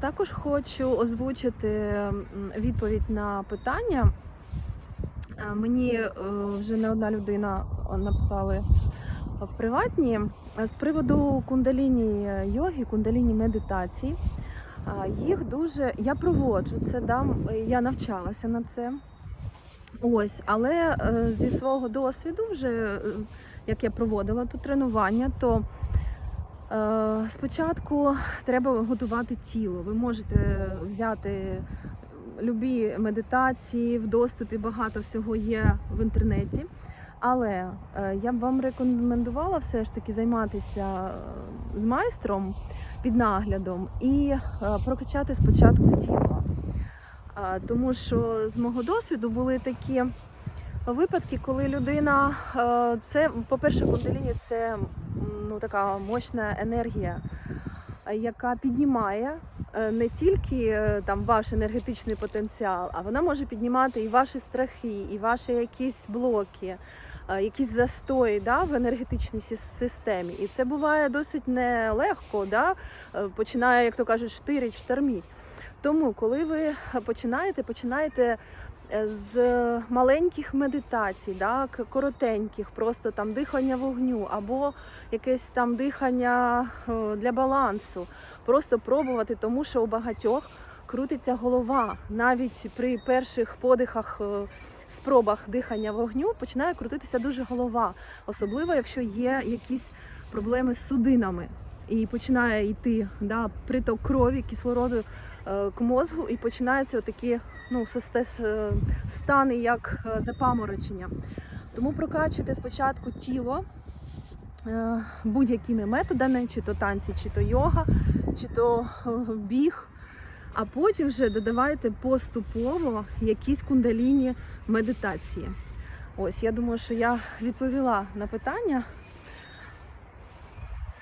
Також хочу озвучити відповідь на питання. Мені е, вже не одна людина написали в приватні з приводу кундаліні йоги, кундаліні медитацій. А, Їх дуже я проводжу це, да, я навчалася на це. Ось, але е, зі свого досвіду, вже е, як я проводила тут тренування, то спочатку треба готувати тіло. Ви можете взяти любі медитації, в доступі багато всього є в інтернеті. Але е, я б вам рекомендувала все ж таки займатися е, з майстром під наглядом і е, прокачати спочатку тіло. Тому що з мого досвіду були такі випадки, коли людина е, це, по-перше, кундаліні це ну, така мощна енергія, е, яка піднімає е, не тільки е, там ваш енергетичний потенціал, а вона може піднімати і ваші страхи, і ваші якісь блоки. Якісь застої да, в енергетичній системі. І це буває досить нелегко, да? починає, як то кажуть, штирить, шторміть. Тому, коли ви починаєте, починаєте е, з маленьких медитацій, да, коротеньких, просто там дихання вогню або якесь там дихання е, для балансу. Просто пробувати, тому що у багатьох крутиться голова. Навіть при перших подихах, е, спробах дихання вогню починає крутитися дуже голова, особливо якщо є якісь проблеми з судинами. І починає йти да, приток крові, кислороду е, к мозгу, і починаються такі ну, стани, як е, запаморочення. Тому прокачуйте спочатку тіло е, будь-якими методами, чи то танці, чи то йога, чи то е, біг. А потім вже додавайте поступово якісь кундаліні медитації. Ось я думаю, що я відповіла на питання.